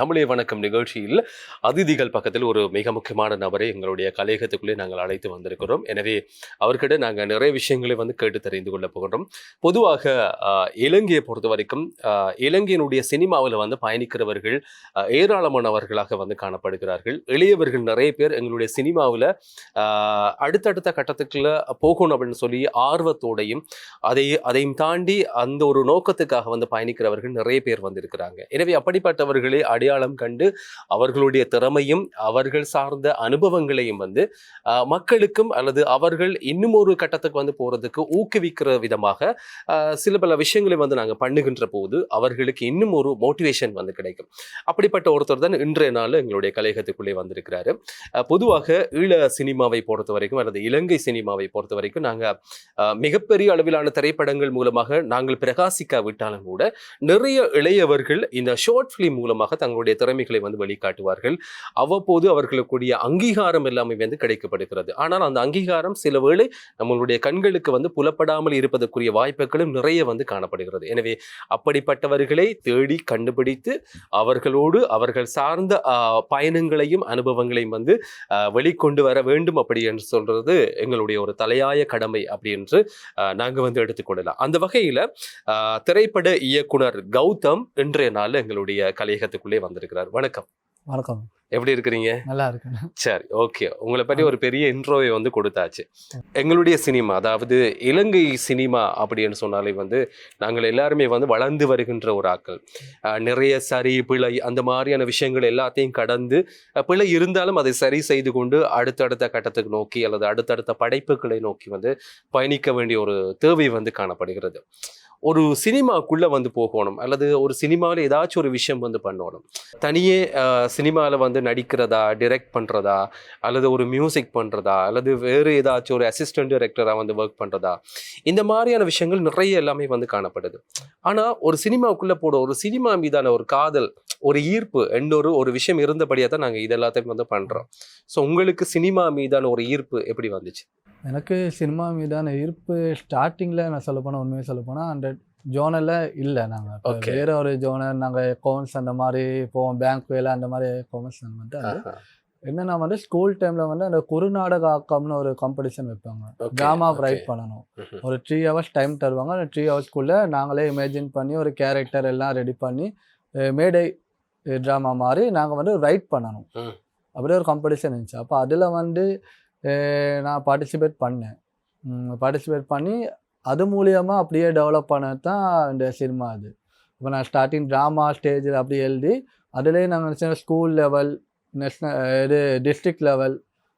தமிழே வணக்கம் நிகழ்ச்சியில் அதிதிகள் பக்கத்தில் ஒரு மிக முக்கியமான நபரை எங்களுடைய கலையகத்துக்குள்ளே நாங்கள் அழைத்து வந்திருக்கிறோம். எனவே அவர்கிட்ட நாங்கள் நிறைய விஷயங்களை வந்து கேட்டு தெரிந்து கொள்ள போகின்றோம். பொதுவாக இலங்கையை பொறுத்த வரைக்கும் இலங்கையினுடைய சினிமாவில் வந்து பயணிக்கிறவர்கள் ஏராளமானவர்களாக வந்து காணப்படுகிறார்கள். இளையவர்கள் நிறைய பேர் எங்களுடைய சினிமாவில் அடுத்தடுத்த கட்டத்துக்குள்ள போகணும் அப்படின்னு சொல்லி ஆர்வத்தோடையும் அதை அதையும் தாண்டி அந்த ஒரு நோக்கத்துக்காக வந்து பயணிக்கிறவர்கள் நிறைய பேர் வந்திருக்கிறாங்க. எனவே அப்படிப்பட்டவர்களை அடையாளம் கண்டு அவர்களுடைய திறமையும் அவர்கள் சார்ந்த அனுபவங்களையும் வந்து மக்களுக்கும் அல்லது அவர்கள் இன்னும் ஒரு கட்டத்துக்கு வந்து போறதுக்கு ஊக்குவிக்கிற விதமாக சில பல விஷயங்களை வந்து நாங்கள் பண்ணுகின்ற போது அவர்களுக்கு இன்னும் ஒரு மோட்டிவேஷன் வந்து கிடைக்கும். அப்படிப்பட்ட ஒருத்தர் தான் இன்றைய நாள் எங்களுடைய கலையகத்துக்குள்ளே வந்திருக்கிறாரு. பொதுவாக ஈழ சினிமாவை பொறுத்த வரைக்கும் அல்லது இலங்கை சினிமாவை பொறுத்த வரைக்கும் நாங்கள் மிகப்பெரிய அளவிலான திரைப்படங்கள் மூலமாக நாங்கள் பிரகாசிக்காவிட்டாலும் கூட நிறைய இளையவர்கள் இந்த ஷார்ட் ஃபிலிம் மூலமாக தங்களுடைய திறமைகளை வந்து வெளிக்காட்டுவார்கள் அவ்வப்போது அவர்களுக்குரிய அங்கீகாரம் எல்லாமே வந்து கிடைக்கப்படுகிறது. ஆனால் அந்த அங்கீகாரம் சில வேளை நம்மளுடைய கண்களுக்கு வந்து புலப்படாமல் இருப்பதற்குரிய வாய்ப்புகளும் நிறைய வந்து காணப்படுகிறது. எனவே அப்படிப்பட்டவர்களை தேடி கண்டுபிடித்து அவர்களோடு அவர்கள் சார்ந்த பயணங்களையும் அனுபவங்களையும் வந்து வெளிக்கொண்டு வர வேண்டும் அப்படி என்று சொல்றது எங்களுடைய ஒரு தலையாய கடமை அப்படி என்று நாங்கள் நாங்க வந்து எடுத்துக்கொள்ளலாம் அந்த வகையில் திரைப்பட இயக்குனர் கௌதம் இன்றைய நாள் எங்களுடைய கலையகத்துக்குள்ளே வந்திருக்கிறார். வணக்கம். வணக்கம். எப்படி இருக்கிறீங்க? நல்லா இருக்கு சரி ஓகே. உங்களை பற்றி ஒரு பெரிய இன்ட்ரோவை வந்து கொடுத்தாச்சு. எங்களுடைய சினிமா அதாவது இலங்கை சினிமா அப்படின்னு சொன்னாலே வந்து நாங்கள் எல்லாருமே வந்து வளர்ந்து வருகின்ற ஒரு ஆக்கள் நிறைய சரி பிழை அந்த மாதிரியான விஷயங்கள் எல்லாத்தையும் கடந்து பிழை இருந்தாலும் அதை சரி செய்து கொண்டு அடுத்தடுத்த கட்டத்துக்கு நோக்கி அல்லது அடுத்தடுத்த படைப்புகளை நோக்கி வந்து பயணிக்க வேண்டிய ஒரு தேவை வந்து காணப்படுகிறது. ஒரு சினிமாக்குள்ளே வந்து போகணும் அல்லது ஒரு சினிமாவில் ஏதாச்சும் ஒரு விஷயம் வந்து பண்ணணும். தனியே சினிமாவில் வந்து நடிக்கிறதா டிரெக்ட் பண்ணுறதா அல்லது ஒரு மியூசிக் பண்ணுறதா அல்லது வேறு ஏதாச்சும் ஒரு அசிஸ்டன்ட் டிரெக்டராக வந்து ஒர்க் பண்ணுறதா இந்த மாதிரியான விஷயங்கள் நிறைய எல்லாமே வந்து காணப்படுது. ஆனால் ஒரு சினிமாவுக்குள்ளே போட ஒரு சினிமா மீதான ஒரு காதல் ஒரு ஈர்ப்பு இன்னொரு ஒரு விஷயம் இருந்தபடியாக தான் நாங்கள் இது எல்லாத்தையும் வந்து பண்ணுறோம் ஸோ உங்களுக்கு சினிமா மீதான ஒரு ஈர்ப்பு எப்படி வந்துச்சு? எனக்கு சினிமா மீதான ஈர்ப்பு ஸ்டார்டிங்கில் நான் சொல்ல போனால் உண்மையை சொல்ல போனால் அந்த ஜோனில் இல்லை நாங்கள். வேற ஒரு ஜோனர் நாங்கள் கோவன்ஸ் அந்த மாதிரி போவோம் பேங்க் வேலை அந்த மாதிரி வந்து அது ஆஹா. என்னன்னா வந்து ஸ்கூல் டைமில் வந்து அந்த குறுநாடக ஆக்கம்னு ஒரு காம்படிஷன் வைப்பாங்க ட்ராமா. ரைட் பண்ணணும். ஒரு த்ரீ ஹவர்ஸ் டைம் தருவாங்க அந்த த்ரீ ஹவர்ஸ்க்குள்ளே நாங்களே இமேஜின் பண்ணி ஒரு கேரக்டர் எல்லாம் ரெடி பண்ணி மேடை ட்ராமா மாதிரி நாங்கள் வந்து ரைட் பண்ணணும். அப்படியே ஒரு காம்படிஷன் இருந்துச்சு அப்போ அதில் வந்து நான் பார்ட்டிசிபேட் பண்ணேன். பார்ட்டிசிபேட் பண்ணி அது மூலியமாக அப்படியே டெவலப் பண்ணது தான் இந்த சினிமா அது. இப்போ நான் ஸ்டார்டிங் ட்ராமா ஸ்டேஜில் அப்படி எழுதி அதுலேயே நாங்கள் நினச்சோம் ஸ்கூல் லெவல் நேஷ்னல் இது டிஸ்ட்ரிக்ட் லெவல்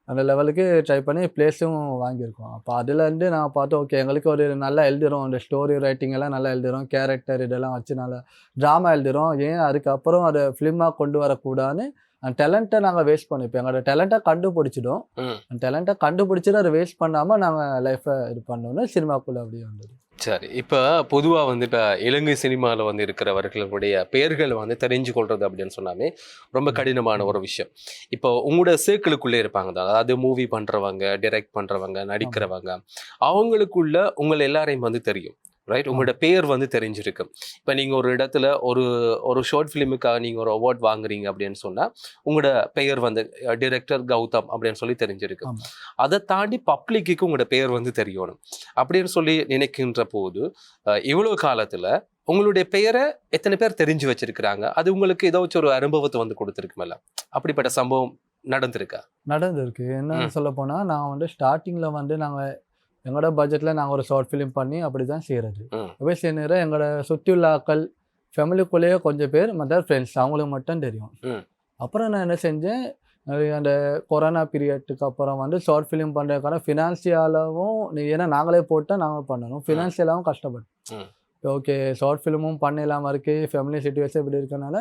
அந்த லெவலுக்கு ட்ரை பண்ணி ப்ளேஸும் வாங்கியிருக்கோம். அப்போ அதுலேருந்து நான் பார்த்தோம் ஓகே எங்களுக்கு ஒரு நல்லா எழுதுறோம். அந்த ஸ்டோரி ரைட்டிங் எல்லாம் நல்லா எழுதுறோம். கேரக்டர் இதெல்லாம் வச்சு நல்லா ட்ராமா எழுதுறோம். ஏன் அதுக்கப்புறம் அதை ஃபிலிமாக கொண்டு வரக்கூடாதுன்னு அந்த டேலண்ட்டை நாங்கள் வேஸ்ட் பண்ணிப்போம். எங்களோட டேலண்ட்டை கண்டுபிடிச்சிடும். அந்த டேலண்ட்டை கண்டுபிடிச்சிட்டு அதை வேஸ்ட் பண்ணாமல் நாங்கள் லைஃப்பை இது பண்ணோன்னு சினிமாக்குள்ளே அப்படியே வந்தது சரி. இப்போ பொதுவாக வந்து இப்போ இலங்கை சினிமாவில் வந்து இருக்கிறவர்களுடைய பெயர்கள் வந்து தெரிஞ்சு கொள்றது அப்படின்னு சொன்னாமே ரொம்ப கடினமான ஒரு விஷயம். இப்போ உங்களோட சேர்க்கிளுக்குள்ளே இருப்பாங்க. தான் அதாவது மூவி பண்ணுறவங்க டிரெக்ட் பண்ணுறவங்க நடிக்கிறவங்க. அவங்களுக்குள்ள உங்களை எல்லாரையும் வந்து தெரியும். ரைட் உங்களோட பேர் வந்து தெரிஞ்சிருக்கு. இப்போ நீங்கள் ஒரு இடத்துல ஒரு ஒரு ஷார்ட் ஃபிலிமுக்காக நீங்கள் ஒரு அவார்ட் வாங்குறீங்க அப்படின்னு சொன்னால் உங்களோட பெயர் வந்து டிரெக்டர் கௌதம் அப்படின்னு சொல்லி தெரிஞ்சிருக்கு. ஆமா. அதை தாண்டி பப்ளிக்கு உங்களோட பெயர் வந்து தெரியணும். அப்படின்னு சொல்லி நினைக்கின்ற போது அஹ், இவ்வளவு காலத்துல உங்களுடைய பெயரை எத்தனை பேர் தெரிஞ்சு வச்சிருக்கிறாங்க? அது உங்களுக்கு ஏதாச்சும் ஒரு அனுபவத்தை வந்து கொடுத்துருக்குமல்ல அப்படிப்பட்ட சம்பவம் நடந்திருக்கா? நடந்திருக்கு. என்ன. சொல்ல போனால் நான் வந்து ஸ்டார்டிங்கில் வந்து நாங்கள் எங்களோட பட்ஜெட்டில் நாங்கள் ஒரு ஷார்ட் ஃபிலிம் பண்ணி அப்படி தான் செய்கிறது ம். அப்போ செய்கிற எங்களோட சுற்றி உள்ள ஆக்கள் ஃபேமிலிக்குள்ளேயே கொஞ்சம் பேர் மற்ற ஃப்ரெண்ட்ஸ் அவங்களுக்கு மட்டும் தெரியும். அப்புறம் நான் என்ன செஞ்சேன்? அந்த கொரோனா பீரியட்டுக்கு அப்புறம் வந்து ஷார்ட் ஃபிலிம் பண்ணுறதுக்கான ஃபினான்சியலாகவும் நீ ஏன்னா நாங்களே போட்டால் நாங்கள் பண்ணணும். ஃபினான்சியலாகவும் கஷ்டப்பட்டோம். ஓகே ஷார்ட் ஃபிலிமும் பண்ண இல்லாமல் இருக்குது ஃபேமிலி சுச்சுவேஷன் இப்படி இருக்கனால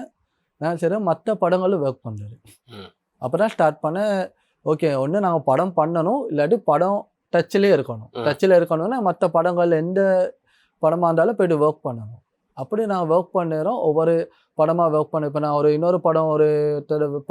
நான் சரி மற்ற படங்களும் ஒர்க் பண்ணுறது. அப்போ தான் ஸ்டார்ட் பண்ண ஓகே ஒன்று நாங்கள் படம் பண்ணணும் இல்லாட்டி படம் டச்சிலே இருக்கணும். டச்சில் இருக்கணும்னா மற்ற படங்கள் எந்த படமாக இருந்தாலும் போயிட்டு ஒர்க் பண்ணணும். அப்படி நான் ஒர்க் பண்ணுறோம் ஒவ்வொரு படமாக ஒர்க் பண்ண இப்போ நான் ஒரு இன்னொரு படம் ஒரு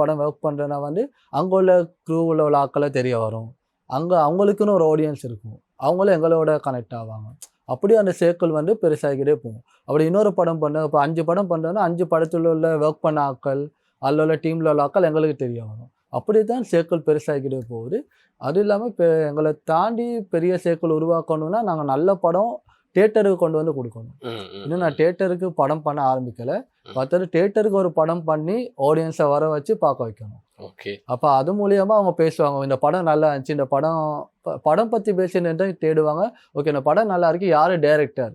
படம் ஒர்க் பண்ணுறேன்னா வந்து அங்கே உள்ள க்ரூவில் உள்ள ஆட்களை தெரிய வரும். அங்கே அவங்களுக்குன்னு ஒரு ஆடியன்ஸ் இருக்கும். அவங்களும் எங்களோட கனெக்ட் ஆவாங்க. அப்படி அந்த சேர்க்கிள் வந்து பெருசாகிக்கிட்டே போகும். அப்படி இன்னொரு படம் பண்ண இப்போ அஞ்சு படம் பண்ணுறோன்னா அஞ்சு படத்தில் உள்ள ஒர்க் பண்ண ஆட்கள் அதில் உள்ள டீமில் உள்ள ஆக்கள் எங்களுக்கு தெரிய வரும். அப்படி தான் சேக்கள் பெருசாகிக்கிட்டே போகுது. அது இல்லாமல் இப்போ எங்களை தாண்டி பெரிய சேக்கள் உருவாக்கணும்னா நாங்கள் நல்ல படம் தேட்டருக்கு கொண்டு வந்து கொடுக்கணும். இன்னும் நான் தேட்டருக்கு படம் பண்ண ஆரம்பிக்கல. பார்த்தது தேட்டருக்கு ஒரு படம் பண்ணி ஆடியன்ஸை வர வச்சு பார்க்க வைக்கணும். ஓகே. அப்போ அது மூலியமா அவங்க பேசுவாங்க இந்த படம் நல்லா இருந்துச்சு இந்த படம் படம் பற்றி பேசினு தேடுவாங்க. ஓகே இந்த படம் நல்லா இருக்கு யாரு டைரக்டர்.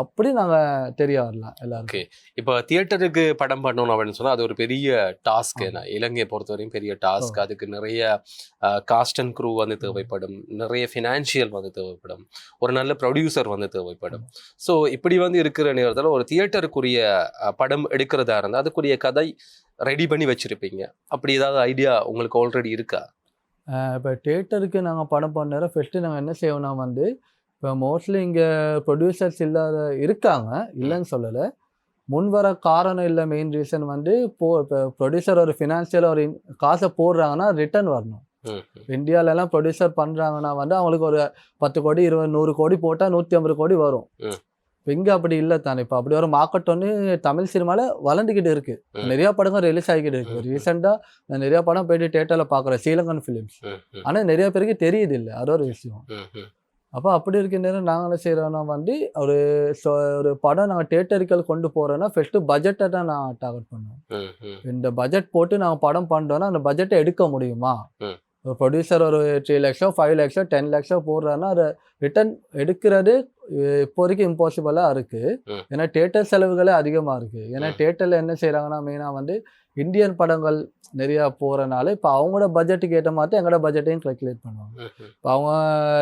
அப்படி நாங்கள் தெரிய வரலாம் எல்லாருக்கும். ஓகே. இப்போ தியேட்டருக்கு படம் பண்ணணும் அப்படின்னு சொன்னா அது ஒரு பெரிய டாஸ்க். இலங்கையை பொறுத்தவரையும் பெரிய டாஸ்க். அதுக்கு நிறைய காஸ்ட் அண்ட் க்ரூ வந்து தேவைப்படும். நிறைய ஃபினான்ஷியல் வந்து தேவைப்படும். ஒரு நல்ல ப்ரொடியூசர் வந்து தேவைப்படும். ஸோ இப்படி வந்து இருக்கிற நேரத்தில் ஒரு தியேட்டருக்குரிய படம் எடுக்கிறதா இருந்தால் அதுக்குரிய கதை ரெடி பண்ணி வச்சிருப்பீங்க. அப்படி ஏதாவது ஐடியா உங்களுக்கு ஆல்ரெடி இருக்கா? இப்போ தேட்டருக்கு நாங்கள் படம் பண்ண ஃபஸ்ட்டு நாங்கள் என்ன செய்வோம்னா வந்து இப்போ மோஸ்ட்லி இங்கே ப்ரொடியூசர்ஸ் இல்லாத இருக்காங்க இல்லைன்னு சொல்லலை முன் வர காரணம் இல்லை மெயின் ரீசன் வந்து போ இப்போ ப்ரொடியூசர் ஒரு ஃபினான்ஷியலாக ஒரு காசை போடுறாங்கன்னா ரிட்டர்ன் வரணும். இந்தியாவிலலாம் ப்ரொடியூசர் பண்ணுறாங்கன்னா வந்து அவங்களுக்கு ஒரு பத்து கோடி இருபது நூறு கோடி போட்டால் நூற்றி ஐம்பது கோடி வரும். இப்போ இங்கே அப்படி இல்லை தானே இப்போ அப்படி ஒரு மார்க்கெட் ஒன்று தமிழ் சினிமாவில் வளர்ந்துக்கிட்டு இருக்கு. நிறையா படங்கள் ரிலீஸ் ஆகிக்கிட்டு இருக்கு ம். ரீசெண்டாக நான் நிறையா படம் போயிட்டு தேட்டரில் பார்க்குறேன் ஸ்ரீலங்கன் ஃபிலிம்ஸ் ஆனால் நிறைய பேருக்கு தெரியுது இல்லை அது ஒரு விஷயம். அப்போ அப்படி இருக்க நேரம் நாங்கள் என்ன செய்கிறோன்னா வந்து ஒரு ஒரு படம் நாங்கள் தேட்டரிக்கல் கொண்டு போகிறோன்னா ஃபஸ்ட்டு பட்ஜெட்டை தான் நான் டார்கெட் பண்ணுவோம். இந்த பட்ஜெட் போட்டு நாங்கள் படம் பண்ணுறோன்னா அந்த பட்ஜெட்டை எடுக்க முடியுமா. ஒரு ப்ரொடியூசர் ஒரு த்ரீ லேக்ஸோ ஃபைவ் லேக்ஸோ டென் லேக்ஸோ போடுறாருன்னா அதை ரிட்டர்ன் எடுக்கிறது இப்போதைக்கு இம்பாசிபிளாக இருக்குது. ஏன்னா தேட்டர் செலவுகளே அதிகமாக இருக்குது ஏன்னா. தேட்டரில் என்ன செய்கிறாங்கன்னா மெயினாக வந்து இந்தியன் படங்கள் நிறையா போகிறனால இப்போ அவங்களோட பட்ஜெட்டுக்கு ஏற்ற மாதிரி எங்களோட பட்ஜெட்டையும் கால்குலேட் பண்ணுவாங்க. இப்போ அவங்க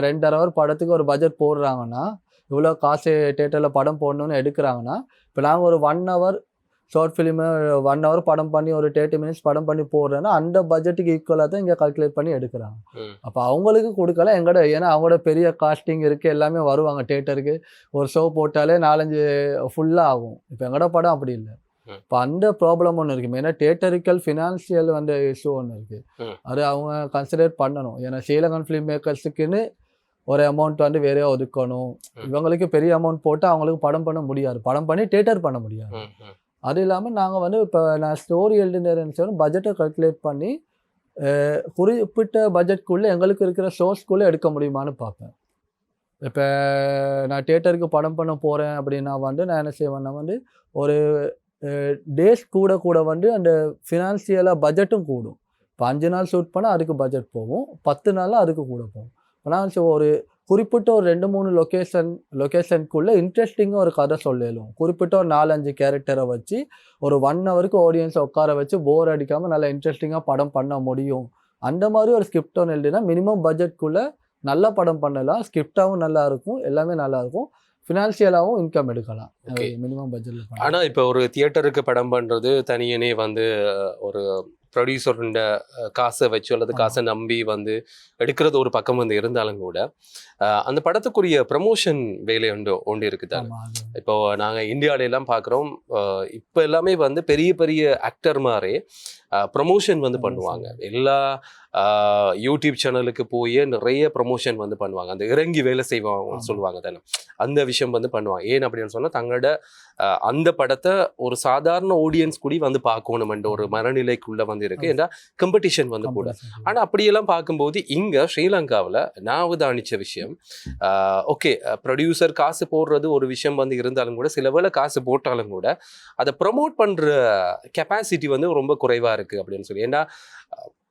ரெண்டரை ஹவர் படத்துக்கு ஒரு பட்ஜெட் போடுறாங்கன்னா இவ்வளோ காசு தேட்டரில் படம் போடணும்னு எடுக்கிறாங்கன்னா இப்போ நாங்கள் ஒரு one hour short film one hour படம் பண்ணி ஒரு தேர்ட்டி மினிட்ஸ் படம் பண்ணி போடுறேன்னா அந்த பட்ஜெட்டுக்கு ஈக்குவலாக தான் இங்கே கால்குலேட் பண்ணி எடுக்கிறாங்க. அப்போ அவங்களுக்கு கொடுக்கல எங்களோட ஏன்னா அவங்களோட பெரிய காஸ்டிங் இருக்குது எல்லாமே வருவாங்க தேட்டருக்கு ஒரு ஷோ போட்டாலே நாலஞ்சு ஃபுல்லாக ஆகும் இப்போ எங்களோட படம் அப்படி இல்லை. இப்போ அந்த ப்ராப்ளம் ஒன்று இருக்குது மெயினாக தேட்டரிக்கல் ஃபினான்ஷியல் வந்து இஷ்யூ ஒன்று இருக்குது ம். அது அவங்க கன்சிடர் பண்ணணும் ஏன்னா ஸ்ரீலங்கன் ஃபிலிம் மேக்கர்ஸுக்குன்னு ஒரு அமௌண்ட் வந்து வேறையா ஒதுக்கணும். இவங்களுக்கு பெரிய அமௌண்ட் போட்டு அவங்களுக்கு படம் பண்ண முடியாது படம் பண்ணி தேட்டர் பண்ண முடியாது. அது இல்லாமல் நாங்கள் வந்து இப்போ நான் ஸ்டோரி எழுதினேன்னு பட்ஜெட்டை கல்குலேட் பண்ணி குறிப்பிட்ட பட்ஜெட்குள்ளே எங்களுக்கு இருக்கிற ஷோஸ்க்குள்ளே எடுக்க முடியுமான்னு பார்ப்பேன். இப்போ நான் தேட்டருக்கு படம் பண்ண போகிறேன் அப்படின்னா வந்து நான் என்ன செய்வேன்னா வந்து ஒரு டேஸ் கூட கூட வந்து அந்த ஃபினான்சியலாக பட்ஜெட்டும் கூடும். இப்போ அஞ்சு நாள் ஷூட் பண்ணால் அதுக்கு பட்ஜெட் போகும். பத்து நாளில் அதுக்கு கூட போகும். இப்போ நான் ஒரு குறிப்பிட்ட ஒரு ரெண்டு மூணு லொக்கேஷன் லொக்கேஷனுக்குள்ளே இன்ட்ரெஸ்டிங்காக ஒரு கதை சொல்லலும் குறிப்பிட்ட ஒரு நாலஞ்சு கேரக்டரை வச்சு ஒரு ஒன் ஹவருக்கு ஆடியன்ஸை உட்கார வச்சு போர் அடிக்காமல் நல்லா இன்ட்ரெஸ்டிங்காக படம் பண்ண முடியும். அந்த மாதிரி ஒரு ஸ்கிரிப்ட் ஒன்று எழுதினா மினிமம் பட்ஜெட்குள்ளே நல்ல படம் பண்ணலாம். ஸ்கிரிப்டாகவும் நல்லா இருக்கும். எல்லாமே நல்லா இருக்கும். ஃபினான்ஷியலாகவும் இன்கம் எடுக்கலாம். மினிமம் பட்ஜெட்டில் ஆனா இப்போ ஒரு தியேட்டருக்கு படம் பண்றது தனியனே வந்து ஒரு ப்ரொடியூசருண்ட காசை வச்சு அல்லது. காசை நம்பி வந்து எடுக்கிறது ஒரு பக்கம் வந்து இருந்தாலும் கூட அந்த படத்துக்குரிய ப்ரமோஷன் வேலை ஒன்று ஒன்று இருக்குது இப்போ நாங்க இந்தியாவில எல்லாம் பார்க்குறோம் இப்போ எல்லாமே வந்து பெரிய பெரிய ஆக்டர் மாதிரி ப்ரமோஷன் வந்து பண்ணுவாங்க. எல்லா யூடியூப் சேனலுக்கு போய் நிறைய ப்ரமோஷன் வந்து பண்ணுவாங்க. அந்த இறங்கி வேலை செய்வாங்க. சொல்லுவாங்க தானே அந்த விஷயம் வந்து பண்ணுவாங்க. ஏன் அப்படின்னு சொன்னா தங்களோட அந்த படத்தை ஒரு சாதாரண ஆடியன்ஸ் கூடி வந்து பார்க்கணுமென்ற ஒரு மனநிலைக்குள்ள வந்து இருக்கு ஆமா. ஏன்னா கம்பெடிஷன் வந்து கூட. ஆனா அப்படியெல்லாம் பார்க்கும்போது இங்க ஸ்ரீலங்காவில் நான் அவதானிச்ச விஷயம் ஓகே ப்ரொடியூசர் காசு போடுறது ஒரு விஷயம் வந்து இருந்தாலும் கூட சில வேளை காசு போட்டாலும் கூட அதை ப்ரமோட் பண்ற கெப்பாசிட்டி வந்து ரொம்ப குறைவா இருக்கு அப்படின்னு சொல்லி ஏன்னா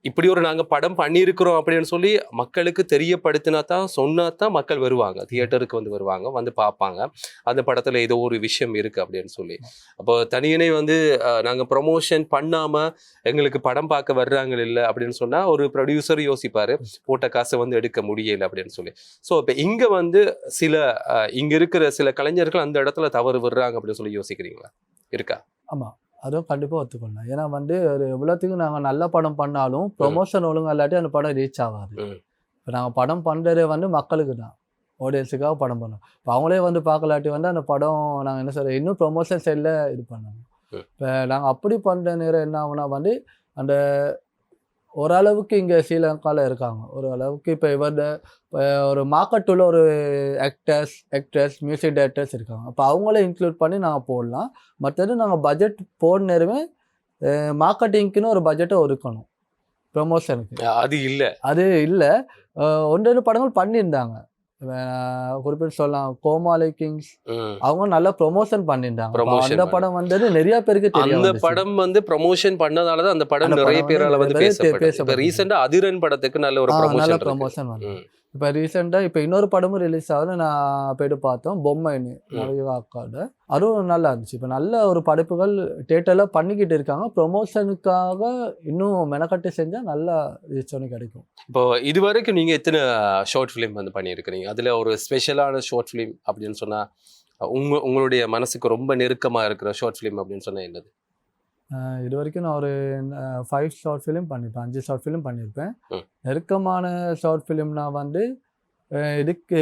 இப்படி ஒரு நாங்க படம் பண்ணியிருக்கிறோம் அப்படின்னு சொல்லி மக்களுக்கு தெரியப்படுத்தினா தான் சொன்னா தான் மக்கள் வருவாங்க. தியேட்டருக்கு வந்து வருவாங்க வந்து பார்ப்பாங்க. அந்த படத்துல ஏதோ ஒரு விஷயம் இருக்கு அப்படின்னு சொல்லி. அப்போ தனியனே வந்து அஹ், நாங்க ப்ரொமோஷன் பண்ணாம எங்களுக்கு படம் பார்க்க வர்றாங்க இல்லை அப்படின்னு சொன்னா ஒரு ப்ரொடியூசர் யோசிப்பாரு. போட்ட காசை வந்து எடுக்க முடியல அப்படின்னு சொல்லி. ஸோ இப்போ இங்க வந்து சில இங்கே இங்க இருக்கிற சில கலைஞர்கள் அந்த இடத்துல தவறு விடுறாங்க அப்படின்னு சொல்லி யோசிக்கிறீங்களா? இருக்கா? அதுவும் கண்டிப்பாக ஒத்துக்கணும் ஏன்னா வந்து ஒரு எவ்வளோத்துக்கு நாங்கள் நல்ல படம் பண்ணாலும் ப்ரொமோஷன் ஒழுங்கா இல்லாட்டி அந்த படம் ரீச் ஆகாது. இப்போ நாங்கள் படம் பண்ணுறது வந்து மக்களுக்கு தான். ஆடியன்ஸுக்காக படம் பண்ணோம். இப்போ அவங்களே வந்து பார்க்கலாட்டி வந்து அந்த படம் நாங்கள் என்ன சொல்கிறோம் இன்னும் ப்ரொமோஷன் சைடில் இது பண்ணணும். இப்போ நாங்கள் அப்படி பண்ணுற நேரம் என்ன ஆகுனா வந்து அந்த ஓரளவுக்கு இங்கே ஸ்ரீலங்காவில் இருக்காங்க. ஒரு அளவுக்கு இப்போ இப்போ ஒரு மார்க்கெட் உள்ள ஒரு ஆக்டர்ஸ் ஆக்டர்ஸ் மியூசிக் டைரக்டர்ஸ் இருக்காங்க. அப்போ அவங்கள இன்க்ளூட் பண்ணி நாங்கள் போடலாம். மற்றது நாங்கள் பட்ஜெட் போட நேரமே மார்க்கெட்டிங்க்குன்னு ஒரு பட்ஜெட்டை ஒதுக்கணும். ப்ரொமோஷனுக்கு அது இல்ல. அது இல்லை. ஒன்று ரெண்டு படங்கள் பண்ணியிருந்தாங்க. குறிப்பிட்டு சொல்லலாம். கோமாளி கிங்ஸ். அவங்க நல்லா ப்ரொமோஷன் Promotion அந்த படம் வந்தது நிறைய பேருக்கு அந்த படம் வந்து ப்ரமோஷன் பண்ணதாலதான் அந்த படம் நிறைய பேரால வந்து பேசப்படுது. ரீசெண்டா அதிரன் படத்துக்கு நல்ல ஒரு ப்ரமோஷன் ப்ரொமோஷன். இப்போ ரீசெண்டாக இப்போ இன்னொரு படமும் ரிலீஸ் ஆகுது. நான் போயிட்டு பார்த்தோம். பொம்மைன்னு அக்காவோட அதுவும் நல்லா இருந்துச்சு. இப்போ நல்ல ஒரு படைப்புகள் தேட்டரில் பண்ணிக்கிட்டு இருக்காங்க. ப்ரொமோஷனுக்காக இன்னும் மெனக்கட்டு செஞ்சால் நல்லா ரீச் ஒன்று கிடைக்கும். இப்போ இது வரைக்கும் நீங்க எத்தனை ஷார்ட் ஃபிலிம் வந்து பண்ணியிருக்கிறீங்க? அதுல ஒரு ஸ்பெஷலான ஷார்ட் ஃபிலிம் அப்படின்னு சொன்னா உங்க உங்களுடைய மனசுக்கு ரொம்ப நெருக்கமா இருக்கிற ஷார்ட் ஃபிலிம் அப்படின்னு சொன்னா என்னது? இது வரைக்கும் நான் ஒரு ஃபைவ் ஷார்ட் ஃபிலிம் பண்ணியிருப்பேன் அஞ்சு ஷார்ட் ஃபிலிம் பண்ணியிருப்பேன். நெருக்கமான ஷார்ட் ஃபிலிம்னா வந்து இதுக்கு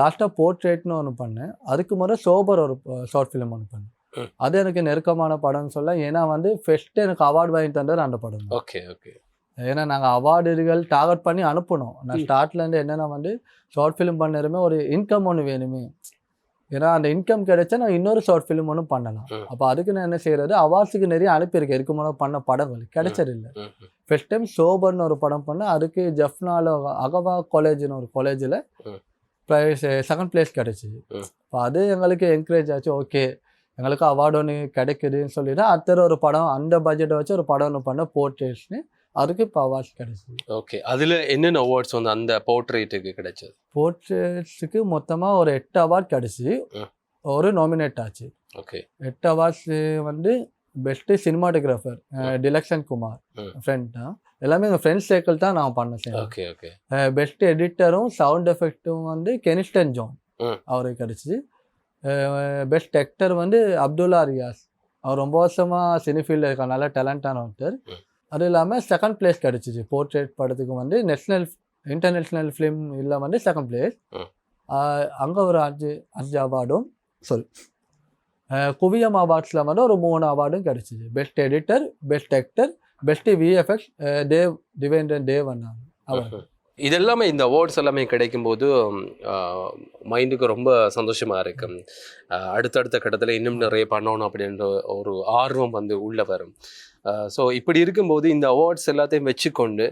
லாஸ்ட்டாக போர்ட்ரேட்னு ஒன்று பண்ணேன். அதுக்கு முறை சோபர் ஒரு ஷார்ட் ஃபிலிம் ஒன்று பண்ணேன். அது எனக்கு நெருக்கமான படம்னு சொல்ல ஏன்னா வந்து ஃபர்ஸ்ட் எனக்கு அவார்டு வாங்கி தந்தது அந்த படம் ஓகே ஓகே. ஏன்னா நாங்கள் அவார்டுகள் டார்கெட் பண்ணி அனுப்பணும் நான். ஸ்டார்ட்லேருந்து என்னென்னா வந்து ஷார்ட் ஃபிலிம் பண்ணதுமே ஒரு இன்கம் ஒன்று வேணுமே. ஏன்னா அந்த இன்கம் கிடைச்சா நான் இன்னொரு ஷார்ட் ஃபிலிம் ஒன்றும் பண்ணலாம். அப்போ அதுக்கு நான் என்ன செய்யறது? அவார்ட்ஸுக்கு நிறைய அனுப்பியிருக்கேன். இதுக்கு முன்னாடி பண்ண படங்கள் கிடைச்சதில்லை ம், ம். ஃபர்ஸ்ட் டைம் சோபர்னு ஒரு படம் பண்ணேன். அதுக்கு ஜெஃப்னால அகவா காலேஜ்னு ஒரு காலேஜில். ப்ரைஸ் செகண்ட் பிளேஸ் கிடைச்சிது. ம். இப்போ அது எங்களுக்கு என்கரேஜ் ஆச்சு. ஓகே எங்களுக்கு அவார்டு ஒன்று கிடைக்குதுன்னு சொல்லிட்டு அடுத்த ஒரு படம் அந்த பட்ஜெட்டை வச்சு ஒரு படம் ஒன்று பண்ண போர்ட்ரேட்ஸ்னு அதுக்கு இப்போ அவார்ட்ஸ் கிடைச்சிது. ஓகே அதுல என்னென்ன அவார்ட்ஸ் வந்து அந்த போர்ட்ரேட்டுக்கு கிடைச்சது? போர்ட்ரேட்ஸுக்கு மொத்தமாக ஒரு எட்டு அவார்ட் கிடச்சி. ஒரு நாமினேட் ஆச்சு. ஓகே எட்டு அவார்ட்ஸ் வந்து best cinematographer Dilakshan Kumar. Friend தான் எல்லாமே எங்கள் ஃப்ரெண்ட்ஸ் சர்க்கிள் தான் நான் பண்ண செய்யணும் ஓகே ஓகே பெஸ்ட் எடிட்டரும் சவுண்ட் எஃபெக்ட்டும் வந்து கெனிஸ்டன் ஜோன். அவருக்கு கிடச்சிது பெஸ்ட் ஆக்டர் வந்து அப்துல்லா ரியாஸ் அவர் ரொம்ப வருஷமாக சினி ஃபீல்டில் இருக்கார் நல்ல டேலண்டான ஒருத்தர் ம். அது இல்லாமல் செகண்ட் பிளேஸ் கிடச்சிச்சு. போர்ட்ரேட் படத்துக்கு வந்து நேஷ்னல் இன்டர்நேஷ்னல் ஃபிலிம் இல்லை வந்து செகண்ட் பிளேஸ். அங்கே ஒரு அஞ்சு அஞ்சு அவார்டும் சொல் குவியம் அவார்ட்ஸில் வந்து ஒரு மூணு அவார்டும் கிடச்சிச்சு. Best editor best actor best VFX Dev Thivendran Dev அண்ணா அவர் இதெல்லாமே இந்த அவார்ட்ஸ் எல்லாமே கிடைக்கும்போது மைண்டுக்கு ரொம்ப சந்தோஷமா இருக்கு. ஆஹ் அடுத்தடுத்த கட்டத்தில் இன்னும் நிறைய பண்ணணும் அப்படின்ற ஒரு ஆர்வம் வந்து உள்ள வரும். ஸோ இப்படி இருக்கும்போது இந்த அவார்ட்ஸ் எல்லாத்தையும் வச்சுக்கொண்டு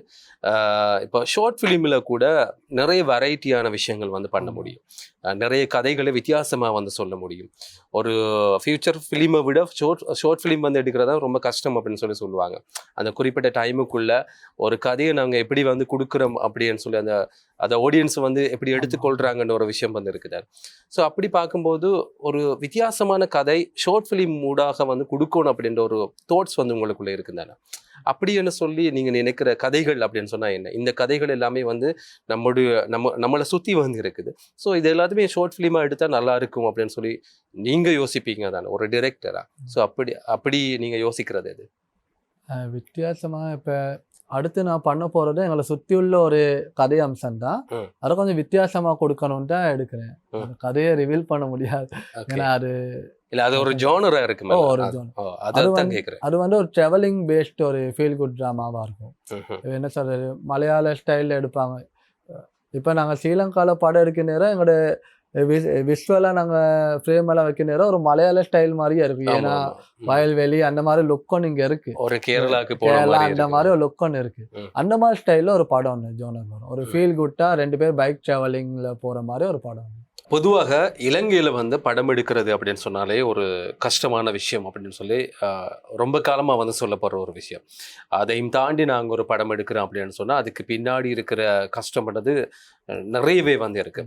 இப்போ ஷார்ட் ஃபிலிமில் கூட நிறைய வெரைட்டியான விஷயங்கள் வந்து பண்ண முடியும். நிறைய கதைகளை வித்தியாசமாக வந்து சொல்ல முடியும். ஒரு ஃபியூச்சர் ஃபிலிமை விட ஷார்ட் ஷார்ட் ஃபிலிம் வந்து எடுக்கிறதா ரொம்ப கஷ்டம் அப்படின்னு சொல்லி சொல்லுவாங்க. அந்த குறிப்பிட்ட டைமுக்குள்ள ஒரு கதையை நாங்கள் எப்படி வந்து கொடுக்குறோம் அப்படின்னு சொல்லி அந்த அந்த ஆடியன்ஸ் வந்து எப்படி எடுத்துக்கொள்றாங்கன்ற ஒரு விஷயம் வந்து இருக்குது. ஸோ அப்படி பார்க்கும்போது ஒரு வித்தியாசமான கதை ஷார்ட் ஃபிலிம் மூடாக வந்து கொடுக்கணும் அப்படின்ற ஒரு தாட்ஸ் வந்து உங்களுக்குள்ள இருக்குதானே அப்படின்னு சொல்லி நீங்க நினைக்கிற கதைகள் அப்படின்னு சொன்னா என்ன? இந்த கதைகள் எல்லாமே வந்து நம்முடைய நம்ம நம்மளை சுத்தி வந்து இருக்குது. ஸோ இது எல்லாத்தையுமே ஷார்ட் ஃபிலிமா எடுத்தா நல்லா இருக்கும் அப்படின்னு சொல்லி நீங்க யோசிப்பீங்க தானே ஒரு டிரெக்டரா ஸோ அப்படி அப்படி நீங்க யோசிக்கிறது எது? வித்தியாசமாக இப்போ அடுத்து நான் பண்ண போகிறது எங்களை சுற்றியுள்ள ஒரு கதை அம்சம் தான். அதை கொஞ்சம் வித்தியாசமாக கொடுக்கணும்னு தான் எடுக்கிறேன். கதையை ரிவீல் பண்ண முடியாது. ஏன்னா அது இல்ல அது ஒரு ஜானரா இருக்கு. ஒரு அதான் கேக்குறேன். அது வந்து ஒரு ட்ராவலிங் பேஸ்ட் ஒரு ஃபீல் குட் ட்ராமாவாக இருக்கும். என்ன சொல்கிறது மலையாள ஸ்டைலில் எடுப்பாங்க. இப்போ நாங்கள் ஸ்ரீலங்காவில் படம் எடுக்க நேரம் எங்களோட விஷுவலாக நாங்கள் ஃப்ரேம் எல்லாம் வைக்க நேரம் ஒரு மலையாள ஸ்டைல் மாதிரியே இருக்கும் ஆமா, ஏன்னா. வயல்வெளி அந்த மாதிரி லுக் ஒன்று இங்கே இருக்கு. ஒரு கேரளாக்கு கேரளா அந்த இருக்கு. மாதிரி ஒரு லுக் ஒன்று இருக்கு. அந்த மாதிரி ஸ்டைலில் ஒரு படம் ஒன்று ஜோனர் வரும் ஒரு. ஃபீல் குட்டா ரெண்டு பேர் பைக் டிராவலிங்ல போற மாதிரி ஒரு படம். பொதுவாக இலங்கையில் வந்து படம் எடுக்கிறது அப்படின்னு சொன்னாலே ஒரு கஷ்டமான விஷயம் அப்படின்னு சொல்லி ரொம்ப காலமாக வந்து சொல்லப்படுற ஒரு விஷயம். அதையும் தாண்டி நாங்கள் ஒரு படம் எடுக்கிறோம் அப்படின்னு சொன்னால் அதுக்கு பின்னாடி இருக்கிற கஷ்டம்ன்றது நிறையவே வந்து இருக்கு.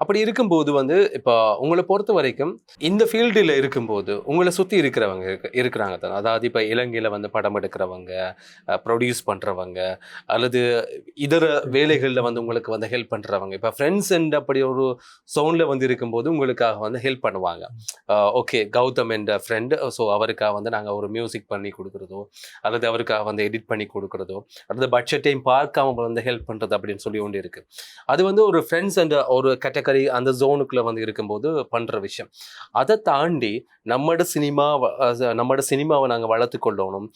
அப்படி இருக்கும்போது வந்து இப்போ உங்களை பொறுத்த வரைக்கும் இந்த ஃபீல்டில் இருக்கும்போது உங்களை சுற்றி இருக்கிறவங்க இருக்கு- இருக்கிறாங்க தான். அதாவது இப்போ இலங்கையில் வந்து படம் எடுக்கிறவங்க ப்ரொடியூஸ் பண்ணுறவங்க அல்லது இதர வேலைகளில் வந்து உங்களுக்கு வந்து ஹெல்ப் பண்ணுறவங்க இப்போ ஃப்ரெண்ட்ஸ் என்ற அப்படி ஒரு சவுண்டில் வந்து இருக்கும்போது உங்களுக்காக வந்து ஹெல்ப் பண்ணுவாங்க. ஓகே கௌதம் என்ற ஃப்ரெண்டு ஸோ அவருக்காக வந்து நாங்கள் ஒரு மியூசிக் பண்ணி கொடுக்குறதோ அல்லது அவருக்காக வந்து எடிட் பண்ணி கொடுக்குறதோ அல்லது பட்ஜெட்டையும் பார்க்காம வந்து ஹெல்ப் பண்ணுறது அப்படின்னு சொல்லி ஒன்று இருக்குது அது அது வந்து ஒரு ஃப்ரெண்ட்ஸ் அண்ட் ஒரு கேட்டகரி அந்த ஜோனுக்குள்ள வந்து இருக்கும்போது பண்ற விஷயம். அதை தாண்டி நம்மட சினிமா நம்மட சினிமாவை நாங்க வளர்த்து கொள்ளணும்.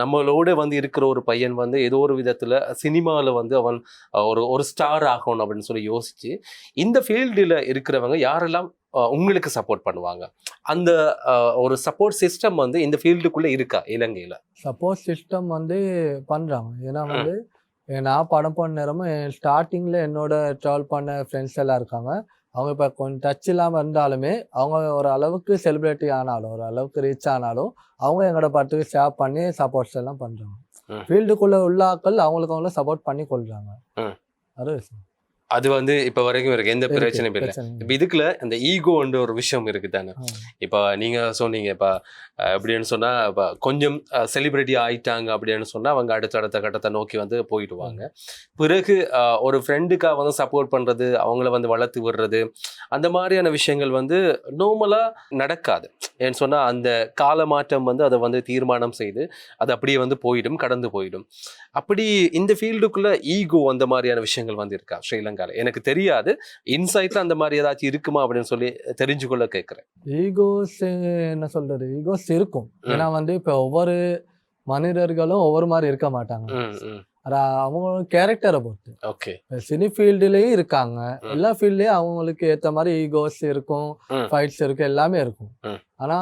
நம்மளோட வந்து இருக்கிற ஒரு பையன் வந்து ஏதோ ஒரு விதத்துல சினிமாவில் வந்து அவன் ஒரு ஒரு ஸ்டார் ஆகணும் அப்படின்னு சொல்லி யோசிச்சு இந்த ஃபீல்டில் இருக்கிறவங்க யாரெல்லாம் உங்களுக்கு சப்போர்ட் பண்ணுவாங்க? அந்த ஒரு சப்போர்ட் சிஸ்டம் வந்து இந்த ஃபீல்டுக்குள்ள இருக்கா இலங்கையில? சப்போர்ட் சிஸ்டம் வந்து பண்ணுறாங்க ஏன்னா வந்து நான் படம் பண்ண நேரமும் ஸ்டார்டிங்கில் என்னோட ட்ராவல் பண்ண ஃப்ரெண்ட்ஸ் எல்லாம் இருக்காங்க அவங்க இப்போ கொஞ்சம் டச் இல்லாமல் இருந்தாலுமே அவங்க ஒரு அளவுக்கு செலிப்ரிட்டி ஆனாலும் ஒரு அளவுக்கு ரீச் ஆனாலும் அவங்க எங்களோட படத்துக்கு ஷேர் பண்ணி சப்போர்ட்ஸ் எல்லாம் பண்ணுறாங்க. ஃபீல்டுக்குள்ளே உள்ள ஆட்கள் அவங்களுக்கு அவங்கள சப்போர்ட் பண்ணி கொள்றாங்க ம். அது அது வந்து இப்ப வரைக்கும் இருக்கு. எந்த பிரச்சனையும் இல்லை. இப்ப இதுக்குள்ள இந்த ஈகோன்ற ஒரு விஷயம் இருக்கு தானே. இப்போ நீங்க சொன்னீங்க இப்ப எப்படின்னு சொன்னா இப்ப கொஞ்சம் செலிபிரிட்டி ஆயிட்டாங்க அப்படின்னு சொன்னா அவங்க அடுத்த அடுத்த கட்டத்தை நோக்கி வந்து போயிடுவாங்க. பிறகு ஒரு ஃப்ரெண்டுக்காக வந்து சப்போர்ட் பண்றது அவங்கள வந்து வளர்த்து விடுறது அந்த மாதிரியான விஷயங்கள் வந்து நார்மலா நடக்காது. ஏன்னு சொன்னா அந்த கால மாற்றம் வந்து அதை வந்து தீர்மானம் செய்து அது அப்படியே வந்து போயிடும் கடந்து போயிடும். அப்படி இந்த ஃபீல்டுக்குள்ள ஈகோ அந்த மாதிரியான விஷயங்கள் வந்து இருக்கா ஸ்ரீலங்கால? எனக்கு தெரியாது. இன்சைட்ல அந்த மாதிரி ஏதாச்சும் இருக்குமா அப்படின்னு சொல்லி தெரிஞ்சுக்கொள்ள கேட்கிறேன் ஈகோஸ் என்ன சொல்றது? ஈகோஸ் இருக்கும். ஏன்னா வந்து இப்போ ஒவ்வொரு மனிதர்களும் ஒவ்வொரு மாதிரி இருக்க மாட்டாங்க. அவங்க கேரக்டரை பொறுத்து. ஓகே சினி ஃபீல்டுலயும் இருக்காங்க. எல்லா ஃபீல்ட்லயும் அவங்களுக்கு ஏத்த மாதிரி ஈகோஸ் இருக்கும். ஃபைட்ஸ் இருக்கும் எல்லாமே இருக்கும். ஆனா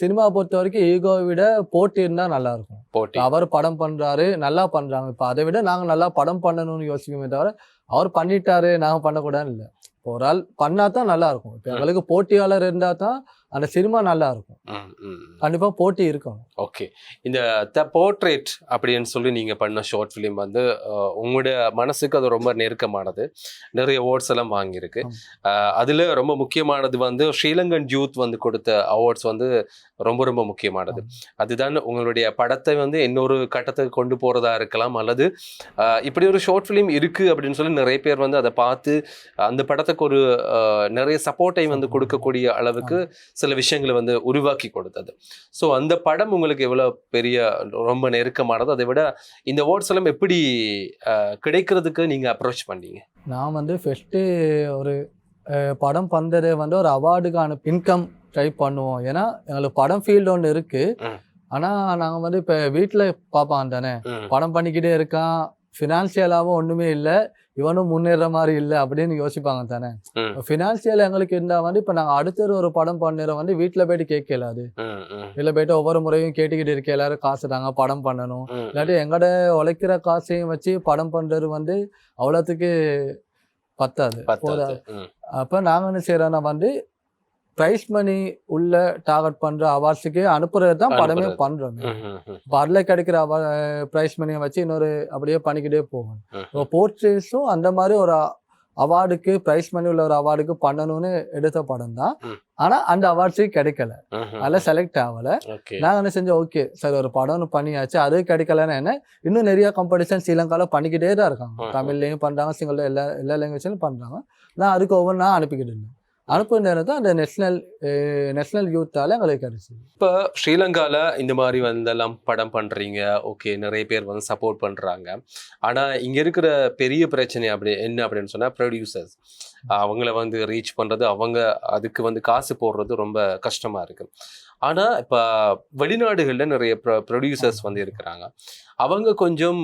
சினிமா பொறுத்த வரைக்கும் ஈகோவை விட போட்டி இருந்தா நல்லா இருக்கும். அவர் படம் பண்றாரு நல்லா பண்றாங்க. இப்ப அதை விட நாங்க நல்லா படம் பண்ணணும்னு யோசிக்குமே தவிர அவர் பண்ணிட்டாரு நாங்க பண்ணக்கூடாதுன்னு இல்லை. ஒரு ஆள் பண்ணா தான் நல்லா இருக்கும். இப்போ. எங்களுக்கு போட்டியாளர் இருந்தா தான் அந்த சினிமா நல்லா இருக்கும் ம், ம், ம். கண்டிப்பா போட்டி இருக்கணும். ஓகே. இந்த த போர்ட்ரேட் அப்படின்னு சொல்லி நீங்க பண்ண ஷார்ட் ஃபிலிம் வந்து உங்களுடைய மனசுக்கு அது ரொம்ப நெருக்கமானது. நிறைய அவார்ட்ஸ் எல்லாம் வாங்கியிருக்கு. அதுல ரொம்ப முக்கியமானது வந்து ஸ்ரீலங்கன் யூத் வந்து கொடுத்த அவார்ட்ஸ் வந்து ரொம்ப ரொம்ப முக்கியமானது. அதுதான் உங்களுடைய படத்தை வந்து இன்னொரு கட்டத்துக்கு கொண்டு போறதா இருக்கலாம் அல்லது இப்படி ஒரு ஷார்ட் ஃபிலிம் இருக்கு அப்படின்னு சொல்லி நிறைய பேர் வந்து அதை பார்த்து அந்த படத்துக்கு ஒரு நிறைய சப்போர்ட்டை வந்து கொடுக்கக்கூடிய அளவுக்கு சில விஷயங்களை வந்து உருவாக்கி கொடுத்தது. ஸோ அந்த படம் உங்களுக்கு எவ்வளோ பெரிய ரொம்ப நெருக்கமானது அதை விட இந்த அவார்ட்ஸ் எல்லாம் எப்படி கிடைக்கிறதுக்கு நீங்க அப்ரோச் பண்ணீங்க? நான் வந்து ஃபஸ்ட்டு ஒரு படம் பண்றதே வந்து ஒரு அவார்டுக்கான இன்கம் ட்ரை பண்ணுவோம். ஏன்னா எங்களுக்கு படம் ஃபீல்டு ஒன்று இருக்கு. ம். ஆனால் நாங்கள் வந்து இப்போ வீட்டில் பார்ப்பான் தானே. படம் பண்ணிக்கிட்டே இருக்கான். ஃபினான்ஷியலாகவும் ஒன்றுமே இல்லை. இவனும் முன்னேற மாதிரி இல்லை அப்படின்னு யோசிப்பாங்க தானே? ம், ஃபினான்ஷியல் எங்களுக்கு இருந்தால் வந்து இப்போ நாங்கள் அடுத்த ஒரு படம் பண்ணுற வந்து வீட்டில் போயிட்டு கேட்கல அது வீட்டில் போயிட்டு ஒவ்வொரு முறையும் கேட்டுக்கிட்டு இருக்க எல்லாரும் காசு தாங்க படம் பண்ணணும். இல்லாட்டி எங்கட உழைக்கிற காசையும் வச்சு படம் பண்றது வந்து அவ்வளோத்துக்கு பத்தாது போதா அப்போ நாங்கள் என்ன செய்யறோம்னா வந்து ப்ரைஸ் மணி உள்ள டார்கெட் பண்ற அவார்ட்ஸுக்கு அனுப்புறது. தான் படமே. பண்றோம் இப்போ அதில் கிடைக்கிற அவா ப்ரைஸ் மணியை வச்சு இன்னொரு அப்படியே பண்ணிக்கிட்டே போகணும். ம். இப்போ போர்ட்ரேஸும் அந்த மாதிரி ஒரு அவார்டுக்கு ப்ரைஸ் மணி உள்ள ஒரு அவார்டுக்கு பண்ணணும்னு எடுத்த படம் தான். ஆனா அந்த அவார்ட்ஸே கிடைக்கல. அதில் செலக்ட் ஆகல. நாங்கள் என்ன செஞ்சோம் ஓகே சரி ஒரு படம்னு பண்ணியாச்சு. அது கிடைக்கலன்னா என்ன? இன்னும் நிறைய காம்படிஷன் ஸ்ரீலங்கால பண்ணிக்கிட்டே தான் இருக்காங்க. தமிழ்லையும் பண்றாங்க சிங்கள எல்லா எல்லா லாங்குவேஜ்லையும் பண்றாங்க. நான் அதுக்கு ஒவ்வொன்றா அனுப்பிக்கிட்டு இருந்தேன். அனுப்புற நேரம் தான் அந்த நேஷனல் நேஷனல் யூத்தால எங்களுக்கு கிடைச்சி இப்போ ஸ்ரீலங்கால இந்த மாதிரி வந்தெல்லாம் படம் பண்றீங்க. ஓகே நிறைய பேர் வந்து சப்போர்ட் பண்றாங்க. ஆனா இங்க இருக்கிற பெரிய பிரச்சனை அப்படி என்ன அப்படின்னு சொன்னா ப்ரொடியூசர்ஸ் அவங்கள வந்து ரீச் பண்றது அவங்க அதுக்கு வந்து காசு போடுறது ரொம்ப கஷ்டமா இருக்கு. ஆனா இப்ப வெளிநாடுகள்ல நிறைய ப்ரொடியூசர்ஸ் வந்து இருக்கிறாங்க. அவங்க கொஞ்சம்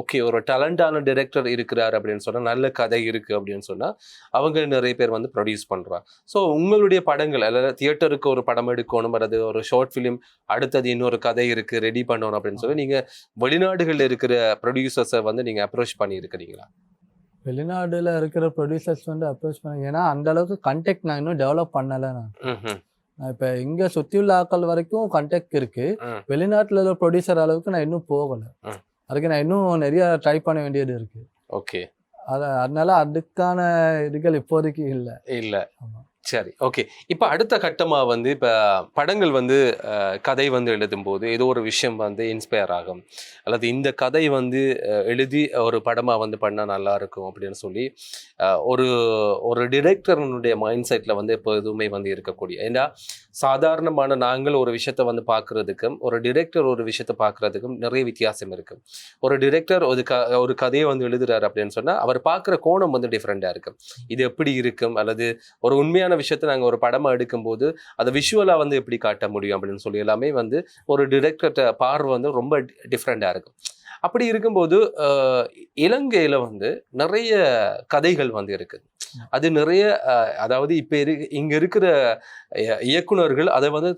ஓகே ஒரு டேலண்டான டைரக்டர் இருக்கிறார் அப்படின்னு சொன்னா நல்ல கதை இருக்கு அப்படின்னு சொன்னா அவங்க நிறைய பேர் வந்து ப்ரொடியூஸ் பண்றாங்க. ஸோ உங்களுடைய படங்கள் அதாவது தியேட்டருக்கு ஒரு படம் எடுக்கணும் அல்லது ஒரு ஷார்ட் ஃபிலிம் அடுத்தது இன்னொரு கதை இருக்கு ரெடி பண்ணணும் அப்படின்னு சொல்லி நீங்க வெளிநாடுகள்ல இருக்கிற ப்ரொடியூசர்ஸை வந்து நீங்க அப்ரோச் பண்ணி இருக்கிறீங்களா வெளிநாடுல இருக்கிற ப்ரொடியூசர்ஸ் வந்து அப்ரோச் பண்ண ஏன்னா அந்த அளவுக்கு கண்டெக்ட் நான் இன்னும் டெவலப் பண்ணலை நான். நான் இப்போ இங்க சுத்தி உள்ள ஆட்கள் வரைக்கும் கண்டெக்ட் இருக்கு. வெளிநாட்டுல உள்ள ப்ரொடியூசர் அளவுக்கு நான் இன்னும் போகல. அதுக்கு நான் இன்னும் நிறைய ட்ரை பண்ண வேண்டியது இருக்கு. ஓகே. அத அதனால அதுக்கான இதுகள் இப்போதைக்கு இல்லை. இல்ல. ஆமா. சரி ஓகே இப்போ அடுத்த கட்டமாக வந்து இப்போ படங்கள் வந்து கதை வந்து எழுதும்போது ஏதோ ஒரு விஷயம் வந்து இன்ஸ்பயர் ஆகும். அல்லது இந்த கதை வந்து எழுதி ஒரு படமாக வந்து பண்ணால் நல்லா இருக்கும் அப்படின்னு சொல்லி ஒரு ஒரு டிரெக்டர்னுடைய மைண்ட் செட்டில் வந்து எப்போதுமே வந்து இருக்கக்கூடிய ஏன்னா சாதாரணமான நாங்கள் ஒரு விஷயத்த வந்து பார்க்கறதுக்கும் ஒரு டிரெக்டர் ஒரு விஷயத்த பார்க்கறதுக்கும் நிறைய வித்தியாசம் இருக்கும் ஒரு டிரெக்டர் ஒரு க ஒரு கதையை வந்து எழுதுறாரு அப்படின்னு சொன்னால் அவர் பார்க்குற கோணம் வந்து டிஃப்ரெண்ட்டாக இருக்கும் இது எப்படி இருக்கும்? அல்லது ஒரு உண்மையான விஷயத்தை நாங்கள் ஒரு படமா எடுக்கும்போது அதை விஷுவலாக வந்து எப்படி காட்ட முடியும் அப்படின்னு சொல்லி எல்லாமே வந்து ஒரு டிரெக்டர்கிட்ட பார்வை வந்து ரொம்ப டிஃப்ரெண்டாக இருக்கும். அப்படி இருக்கும்போது இலங்கையில் வந்து நிறைய கதைகள் வந்து இருக்குது அது நிறைய அதாவது இப்போ இரு இங்க இருக்கிற இயக்குநர்கள் இயக்குனர்கள் அதை வந்து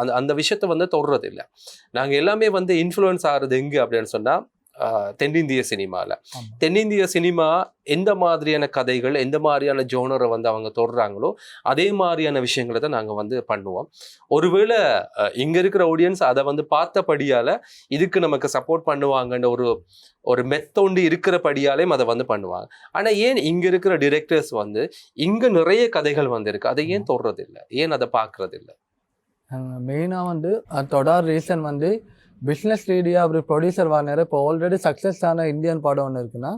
அந்த அந்த விஷயத்தை வந்து தொடுறது இல்லை நாங்கள் எல்லாமே வந்து இன்ஃப்ளூயன்ஸ் ஆகிறது எங்கே அப்படின்னு சொன்னால் தென்னிந்திய சினிமாவில். தென்னிந்திய சினிமா எந்த மாதிரியான கதைகள் எந்த மாதிரியான ஜோனரை வந்து அவங்க தொடுறாங்களோ அதே மாதிரியான விஷயங்களை தான் நாங்கள் வந்து பண்ணுவோம். ஒருவேளை இங்க இருக்கிற ஆடியன்ஸ் அதை வந்து பார்த்தபடியால இதுக்கு நமக்கு சப்போர்ட் பண்ணுவாங்கன்ற ஒரு ஒரு மெத்தொண்டு இருக்கிறபடியாலே அதை வந்து பண்ணுவாங்க. ஆனா ஏன் இங்க இருக்கிற டிரெக்டர்ஸ் வந்து இங்க நிறைய கதைகள் வந்து இருக்கு அதை ஏன் தொடுறது இல்லை ஏன் அதை பார்க்கறது இல்லை மெயினாக வந்து தொடர் ரீசன் வந்து பிஸ்னஸ் ரீதியாக அப்படி ப்ரொடியூசர் வாங்கினார் இப்போ ஆல்ரெடி சக்ஸஸ் ஆன இந்தியன் படம் ஒன்று இருக்குன்னா.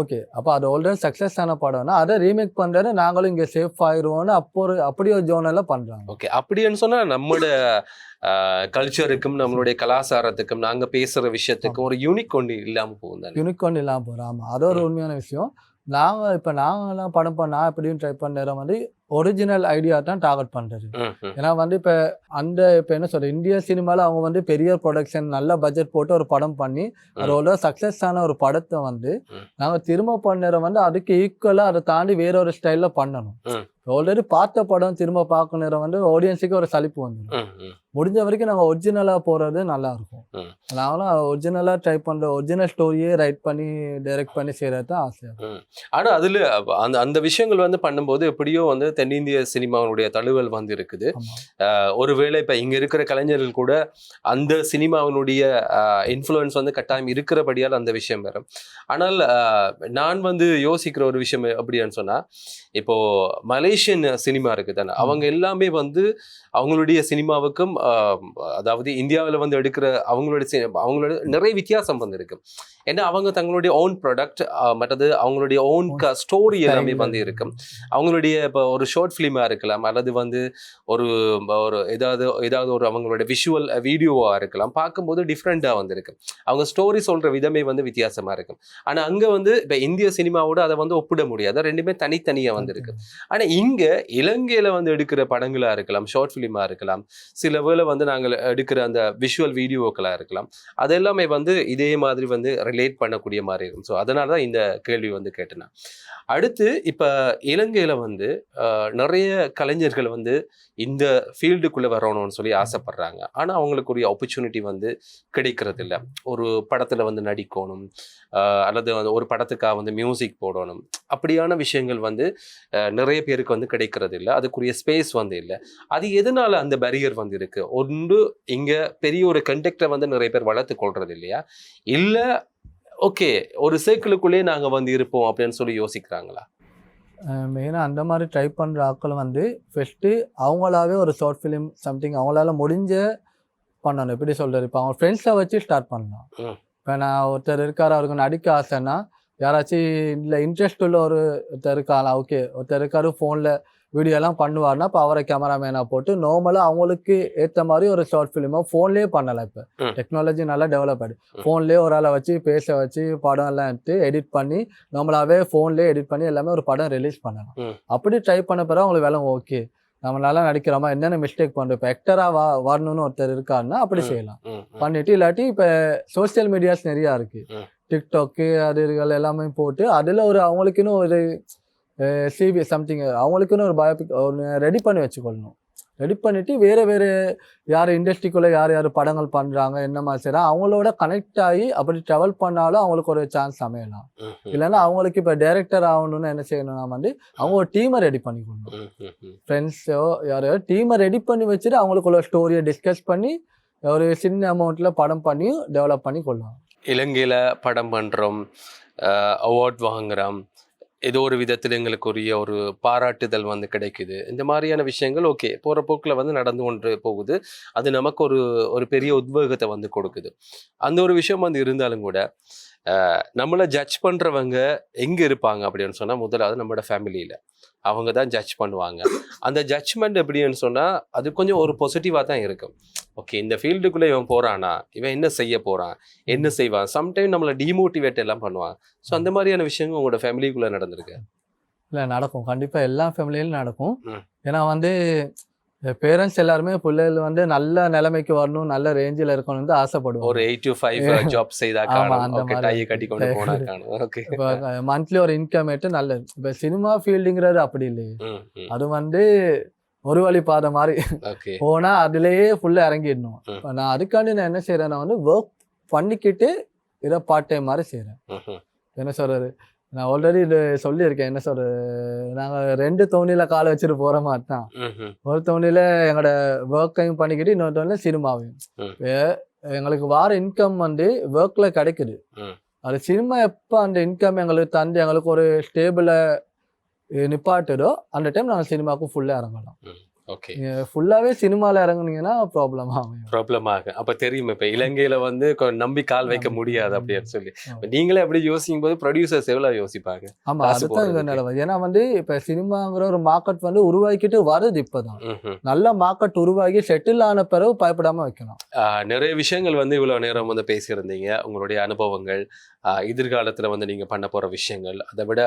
ஓகே அப்போ அது ஆல்ரெடி சக்ஸஸ் ஆன படம்னா அதை ரீமேக் பண்ணுறது நாங்களும் இங்கே சேஃப் ஆயிடுவோம்னு அப்போ ஒரு அப்படி ஒரு ஜோனெல்லாம் பண்ணுறாங்க ஓகே அப்படின்னு சொன்னா நம்மளோட கல்ச்சருக்கும் நம்மளுடைய கலாச்சாரத்துக்கும் நாங்க பேசுற விஷயத்துக்கும் ஒரு யூனிக் ஒன்று இல்லாம போகும் தானே யூனிகார்ன் இல்லாமல் போகிறோம் ஆமாம் அது ஒரு உண்மையான விஷயம். நாங்கள் இப்போ நாங்களாம் படம் பண்ண நான் எப்படியும் ட்ரை பண்ணுற வந்து ஒரிஜினல் ஐடியா தான் டார்கெட் பண்ணுறது ஏன்னா வந்து இப்போ அந்த இப்போ என்ன சொல்ற இந்திய சினிமாவில் அவங்க வந்து பெரிய ப்ரொடக்ஷன் நல்ல பட்ஜெட் போட்டு ஒரு படம் பண்ணி அது ஒரு சக்ஸஸ் ஆன ஒரு படத்தை வந்து. நாங்கள் திரும்ப பண்ணுற வந்து அதுக்கு ஈக்குவலாக அதை தாண்டி வேற ஒரு ஸ்டைலில் பண்ணணும். ஆல்ரெடி பார்த்த படம் திரும்ப பார்க்க நேரம் வந்து ஆடியன்ஸுக்கு ஒரு சலிப்பு வந்துடும். முடிஞ்ச வரைக்கும் நாங்கள் ஒரிஜினலாக போகிறது நல்லா இருக்கும். நாங்களும் ஒரிஜினலாக ட்ரை பண்ணுற ஒரிஜினல் ஸ்டோரியே ரைட் பண்ணி டைரக்ட் பண்ணி செய்கிறது தான் ஆசை. ஆனா அதுல அந்த அந்த விஷயங்கள் வந்து பண்ணும்போது எப்படியோ வந்து தென்னிந்திய சினிமாவுடைய தழுவல் வந்து இருக்குது. ஒருவேளை இப்ப இங்க இருக்கிற கலைஞர்கள் கூட அந்த சினிமாவினுடைய இன்ஃப்ளூயன்ஸ் வந்து கட்டாயம் இருக்கிறபடியால் அந்த விஷயம் வரும். ஆனால் நான் வந்து யோசிக்கிற ஒரு விஷயம் அப்படின்னு சொன்னா இப்போ மலேசியன் சினிமா இருக்கு தானே அவங்க எல்லாமே வந்து அவங்களுடைய சினிமாவுக்கும் அதாவது இந்தியாவில் வந்து எடுக்கிற அவங்களுடைய சி- அவங்களோட நிறைய வித்தியாசம் வந்து இருக்கு. ஏன்னா அவங்க தங்களுடைய ஓன் ப்ராடக்ட் மற்றது அவங்களுடைய ஓன் ஸ்டோரி எல்லாமே வந்து இருக்கும் அவங்களுடைய இப்போ ஒரு ஷார்ட் ஃபிலிமாக இருக்கலாம் அல்லது வந்து ஒரு ஒரு ஏதாவது ஏதாவது ஒரு அவங்களுடைய விஷுவல் வீடியோவாக இருக்கலாம். பார்க்கும்போது டிஃப்ரெண்ட்டாக வந்திருக்கு அவங்க ஸ்டோரி சொல்கிற விதமே வந்து வித்தியாசமாக இருக்கும் ஆனால் அங்கே வந்து இப்போ இந்திய சினிமாவோட அதை வந்து ஒப்பிட முடியாது. ரெண்டுமே தனித்தனியாக வந்திருக்கு ஆனால் இங்கே இலங்கையில் வந்து எடுக்கிற படங்களாக இருக்கலாம் ஷார்ட் ஃபிலிமாக இருக்கலாம். சில வேளை வந்து நாங்கள் எடுக்கிற அந்த விஷுவல் வீடியோக்களாக இருக்கலாம். அது எல்லாமே வந்து இதே மாதிரி வந்து ரிலேட் பண்ணக்கூடிய மாதிரி இருக்கும். ஸோ அதனால தான் இந்த கேள்வி வந்து கேட்டேன் அடுத்து இப்போ இலங்கையில் வந்து நிறைய கலைஞர்கள் வந்து இந்த ஃபீல்டுக்குள்ளே வரணும்னு சொல்லி ஆசைப்படுறாங்க. ஆனால் அவங்களுக்குரிய ஆப்பர்ச்சுனிட்டி வந்து கிடைக்கிறது இல்லை ஒரு படத்தில் வந்து நடிக்கணும். அல்லது வந்து ஒரு படத்துக்காக வந்து மியூசிக் போடணும். அப்படியான விஷயங்கள் வந்து நிறைய பேருக்கு வந்து கிடைக்கிறது இல்லை. அதுக்குரிய ஸ்பேஸ் வந்து இல்லை. அது எதனால அந்த பேரியர் வந்து இருக்கு? ஒன்று இங்க பெரிய ஒரு கண்டக்டரை வந்து நிறைய பேர் வளர்த்து கொள்றது இல்லையா? இல்ல ஓகே ஒரு சர்க்கிளுக்குள்ளேயே நாங்க வந்து இருப்போம் அப்படின்னு சொல்லி யோசிக்கிறாங்களா? மெயினாக அந்த மாதிரி ட்ரை பண்ணுற ஆட்கள் வந்து ஃபஸ்ட்டு அவங்களாவே ஒரு ஷார்ட் ஃபிலிம் சம்திங் அவங்களால முடிஞ்ச பண்ணணும். எப்படி சொல்கிறது இப்போ அவங்க ஃப்ரெண்ட்ஸை வச்சு ஸ்டார்ட் பண்ணலாம். ம். இப்போ நான் ஒருத்தர் இருக்கார் அவருக்கு நடிக்க ஆசைன்னா யாராச்சும் இல்லை இன்ட்ரெஸ்ட் உள்ள ஒரு ஒருத்தர் இருக்காங்களா ஓகே ஒருத்தர் இருக்காரு ஃபோனில் வீடியோலாம் பண்ணுவார்னா இப்போ அவரை கேமராமேனாக போட்டு நார்மலாக அவங்களுக்கு ஏற்ற மாதிரி ஒரு ஷார்ட் ஃபிலிமோ ஃபோன்லேயே பண்ணலாம் இப்போ. டெக்னாலஜி நல்லா டெவலப் ஆகிடு ஃபோன்லேயே ஒரு ஆளை வச்சு பேச வச்சு படம் எல்லாம் எடுத்து எடிட் பண்ணி நார்மலாகவே ஃபோன்லேயே எடிட் பண்ணி எல்லாமே ஒரு படம் ரிலீஸ் பண்ணலாம். அப்படி ட்ரை பண்ண பிறகு அவங்களுக்கு வேலை ஓகே நம்ம நல்லா நடிக்கிறோமா? என்னென்ன மிஸ்டேக் பண்ணுறோம் இப்போ ஆக்டராக வா வரணும்னு ஒருத்தர் இருக்காருன்னா அப்படி. செய்யலாம். பண்ணிட்டு இல்லாட்டி இப்போ சோஷியல் மீடியாஸ் நிறையா இருக்கு. டிக்டாக்கு அது இதுகள் எல்லாமே போட்டு அதில் ஒரு அவங்களுக்குன்னு ஒரு சிபி சம்திங் அவங்களுக்குன்னு ஒரு பயோபிக் ஒன்று ரெடி பண்ணி வச்சுக்கொள்ளணும். ரெடி பண்ணிட்டு வேறு வேறு யார் இண்டஸ்ட்ரிக்குள்ளே யார் யார் படங்கள் பண்ணுறாங்க என்ன மாதிரி செய்கிறாங்க அவங்களோட கனெக்ட் ஆகி அப்படி ட்ராவல் பண்ணாலும் அவங்களுக்கு ஒரு சான்ஸ் அமையலாம். இல்லைன்னா அவங்களுக்கு இப்போ டைரக்டர் ஆகணும்னு என்ன செய்யணும்னா வந்து அவங்க ஒரு டீமை ரெடி பண்ணிக்கணும். ஃப்ரெண்ட்ஸோ யாரையோ டீமை ரெடி பண்ணி வச்சுட்டு அவங்களுக்குள்ள ஸ்டோரியை டிஸ்கஸ் பண்ணி ஒரு சின்ன அமௌண்ட்டில் படம் பண்ணி டெவலப் பண்ணி கொள்ளலாம். இலங்கையில படம் பண்றோம் அவார்ட் வாங்குறோம் ஏதோ ஒரு விதத்தில் எங்களுக்குரிய ஒரு பாராட்டுதல் வந்து கிடைக்குது. இந்த மாதிரியான விஷயங்கள் ஓகே போகிற போக்கில் வந்து நடந்து கொண்டு போகுது. அது நமக்கு ஒரு ஒரு பெரிய உத்வேகத்தை வந்து கொடுக்குது. அந்த ஒரு விஷயம் வந்து இருந்தாலும் கூட நம்மளை ஜட்ஜ் பண்ணுறவங்க எங்கே இருப்பாங்க அப்படின்னு சொன்னால் முதலாவது நம்மளோட ஃபேமிலியில் அவங்க தான் ஜட்ஜ் பண்ணுவாங்க. அந்த ஜட்ஜ்மெண்ட் எப்படின்னு சொன்னால் அது கொஞ்சம் ஒரு பாசிட்டிவாக தான் இருக்கும். ஓகே இந்த ஃபீல்டுக்குள்ளே இவன் போகிறானா இவன் என்ன செய்ய போகிறான் என்ன செய்வான்? சம்டைம் நம்மளை டிமோட்டிவேட் எல்லாம் பண்ணுவான். ஸோ அந்த மாதிரியான விஷயங்கள் உங்களோட ஃபேமிலிக்குள்ளே நடந்திருக்கு? இல்லை நடக்கும். கண்டிப்பாக எல்லா ஃபேமிலியிலும் நடக்கும். ஏன்னா வந்து பேரண்ட்ஸ் எல்லாருமே பிள்ளைகள் வந்து நல்ல நிலைமைக்கு வரணும் நல்ல ரேஞ்சில் இருக்கணும்னு தான் ஆசைப்படுவாங்க. ஒரு எயிட் டு ஃபைவ் ஜாப் செய்தா அந்த மாதிரி. மந்த்லி ஒரு இன்கம் ஏட்டு நல்லது. இப்போ சினிமா ஃபீல்டுங்கிறது அப்படி இல்லையே. அது வந்து ஒரு வழி பாதை மாதிரி ஓகே. போனா அதுலயே ஃபுல்லா இறங்கிடணும். நான் அதுக்காண்டி நான் என்ன செய்யறேன்னா வந்து ஒர்க் பண்ணிக்கிட்டு இதை பார்ட் டைம் மாதிரி செய்றேன். என்ன சொல்றது? நான் ஆல்ரெடி இது சொல்லியிருக்கேன். என்ன சொல்றது? நாங்க ரெண்டு தோணியில காலை வச்சுட்டு போற மாதிரி தான். ஒரு தோணியில எங்களோட ஒர்க்கையும் பண்ணிக்கிட்டு இன்னொரு தோணியில சினிமாவையும். எங்களுக்கு வார இன்கம் வந்து ஒர்க்ல கிடைக்குது. அது சினிமா எப்போ அந்த இன்கம் எங்களுக்கு தந்து எங்களுக்கு ஒரு ஸ்டேபிள நிப்பாட்டுதோ அந்த டைம் நாங்கள் சினிமாவுக்கு ஃபுல்லாக இறங்கலாம். ஓகே ஃபுல்லாவே சினிமால இறங்குனீங்கன்னா ப்ராப்ளம் ஆகும். ப்ராப்ளம் ஆகும். அப்ப தெரியும். இப்ப இலங்கையில வந்து நம்பி கால் வைக்க. முடியாது அப்படின்னு சொல்லி. நீங்களே அப்படி யோசிக்கும் போது ப்ரொடியூசர்ஸ் எவ்வளவு யோசிப்பாங்க? ஆமா அதுதான். நிலவை ஏன்னா வந்து இப்ப சினிமாங்கிற ஒரு மார்க்கெட் வந்து உருவாக்கிட்டு வருது இப்பதான். நல்ல மார்க்கெட் உருவாகி செட்டில் ஆன பிறகு பயப்படாம வைக்கலாம். நிறைய விஷயங்கள் வந்து இவ்வளவு நேரம் வந்து பேசியிருந்தீங்க. உங்களுடைய அனுபவங்கள் எதிர்காலத்துல வந்து நீங்க பண்ண போற விஷயங்கள் அதை விட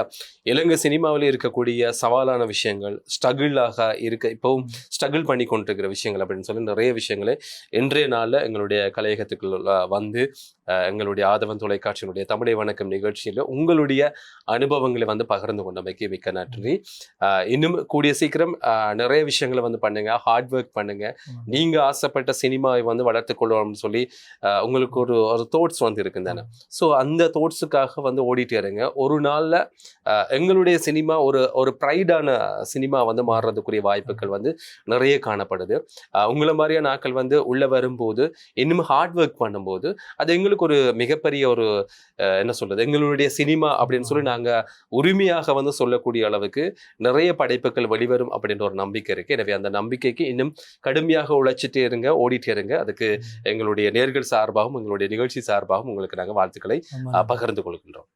இலங்கை சினிமாவில் இருக்கக்கூடிய சவாலான விஷயங்கள் ஸ்ட்ரகிளாக இருக்க இப்பவும் ஸ்ட்ரகிள் பண்ணி கொண்டிருக்கிற விஷயங்கள் அப்படின்னு சொல்லி நிறைய விஷயங்களை இன்றைய நாள்ல எங்களுடைய கலையகத்துக்குள்ள வந்து எங்களுடைய ஆதவன் தொலைக்காட்சியினுடைய தமிழை வணக்கம் நிகழ்ச்சியில உங்களுடைய அனுபவங்களை வந்து பகிர்ந்து கொண்டமைக்கு மிக்க நன்றி. இன்னும் கூடிய சீக்கிரம் நிறைய விஷயங்களை வந்து பண்ணுங்க ஹார்ட் ஒர்க் பண்ணுங்க. நீங்க ஆசைப்பட்ட சினிமாவை வந்து வளர்த்து கொள்ளணும்னு சொல்லி உங்களுக்கு ஒரு ஒரு தோட்ஸ் வந்து இருக்கு தானே? ஸோ அந்த தோட்ஸுக்காக வந்து ஓடிட்டு இருங்க. ஒரு நாள்ல எங்களுடைய சினிமா ஒரு ஒரு ப்ரைடான சினிமா வந்து மாறுறதுக்குரிய வாய்ப்புகள் வந்து நிறைய காணப்படுது. உங்களை மாதிரியான ஆட்கள் வந்து உள்ள வரும்போது இன்னும் ஹார்ட் ஒர்க் பண்ணும்போது அது எங்களுக்கு ஒரு மிகப்பெரிய ஒரு என்ன சொல்றது எங்களுடைய சினிமா அப்படின்னு சொல்லி நாங்க உரிமையாக வந்து சொல்லக்கூடிய அளவுக்கு நிறைய படைப்புகள் வெளிவரும் அப்படின்ற ஒரு நம்பிக்கை இருக்கு. எனவே அந்த நம்பிக்கைக்கு இன்னும் கடுமையாக உழைச்சிட்டே இருங்க ஓடிட்டே இருங்க. அதுக்கு எங்களுடைய நேர்கள் சார்பாகவும் எங்களுடைய நிகழ்ச்சி சார்பாகவும் உங்களுக்கு நாங்கள் வாழ்த்துக்களை பகிர்ந்து கொள்கின்றோம்.